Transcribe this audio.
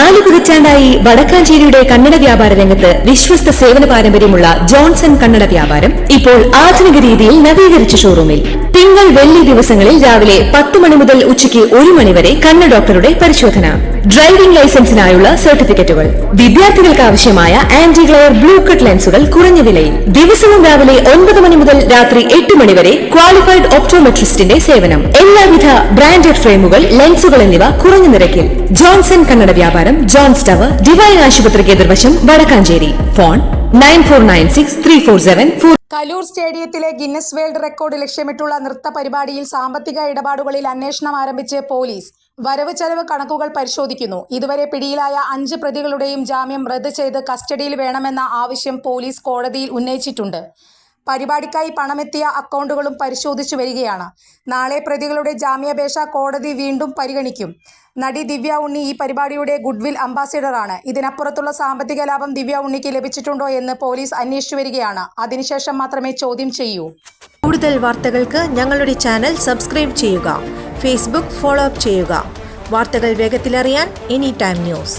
നാല് പതിറ്റാണ്ടായി വടക്കാഞ്ചേരിയുടെ കന്നഡ വ്യാപാര രംഗത്ത് വിശ്വസ്ത സേവന പാരമ്പര്യമുള്ള ജോൺസൺ കന്നഡ വ്യാപാരം ഇപ്പോൾ ആധുനിക രീതിയിൽ നവീകരിച്ച ഷോറൂമിൽ തിങ്കൾ വെള്ളി ദിവസങ്ങളിൽ രാവിലെ പത്ത് മണി മുതൽ ഉച്ചയ്ക്ക് ഒരു മണി വരെ കണ്ണ് ഡോക്ടറുടെ പരിശോധന. ഡ്രൈവിംഗ് ലൈസൻസിനായുള്ള സർട്ടിഫിക്കറ്റുകൾ. വിദ്യാർത്ഥികൾക്ക് ആവശ്യമായ ആന്റി ഗ്ലെയർ ബ്ലൂ കട്ട് ലെൻസുകൾ കുറഞ്ഞ വിലയിൽ ദിവസവും രാവിലെ ഒൻപത് മണി മുതൽ രാത്രി എട്ട് മണി വരെ ക്വാളിഫൈഡ് ഒപ്റ്റോമെട്രിസ്റ്റിന്റെ സേവനം. എല്ലാവിധ ബ്രാൻഡഡ് ഫ്രെയിമുകൾ ലെൻസുകൾ എന്നിവ കുറഞ്ഞ നിരക്കിൽ. ജോൺസൺ കന്നഡ വ്യാപാരം ജോൺസ് ടവർ ഡിവൈൻ ആശുപത്രിക്ക് എതിർവശം Vadakkanchery. Phone nine four nine six three four seven four Kaloor സ്റ്റേഡിയത്തിലെ ഗിന്നസ് വേൾഡ് റെക്കോർഡ് ലക്ഷ്യമിട്ടുള്ള നൃത്ത പരിപാടിയിൽ സാമ്പത്തിക ഇടപാടുകളിൽ അന്വേഷണം ആരംഭിച്ച് പോലീസ്. വരവ് ചെലവ് കണക്കുകൾ പരിശോധിക്കുന്നു. ഇതുവരെ പിടിയിലായ അഞ്ച് പ്രതികളുടെയും ജാമ്യം റദ്ദ് ചെയ്ത് കസ്റ്റഡിയിൽ വേണമെന്ന ആവശ്യം പോലീസ് കോടതിയിൽ ഉന്നയിച്ചിട്ടുണ്ട്. പരിപാടിക്കായി പണമെത്തിയ അക്കൗണ്ടുകളും പരിശോധിച്ചു വരികയാണ്. നാളെ പ്രതികളുടെ ജാമ്യാപേക്ഷ കോടതി വീണ്ടും പരിഗണിക്കും. നടി ദിവ്യ ഉണ്ണി ഈ പരിപാടിയുടെ ഗുഡ്വിൽ അംബാസിഡറാണ്. ഇതിനപ്പുറത്തുള്ള സാമ്പത്തിക ലാഭം ദിവ്യ ഉണ്ണിക്ക് ലഭിച്ചിട്ടുണ്ടോ എന്ന് പോലീസ് അന്വേഷിച്ചു വരികയാണ്. അതിനുശേഷം മാത്രമേ ചോദ്യം ചെയ്യൂ. കൂടുതൽ വാർത്തകൾക്ക് ഞങ്ങളുടെ ചാനൽ സബ്സ്ക്രൈബ് ചെയ്യുക. ഫേസ്ബുക്ക് ഫോളോ അപ്പ് ചെയ്യുക. വാർത്തകൾ വേഗത്തിലറിയാൻ എനി ടൈം ന്യൂസ്.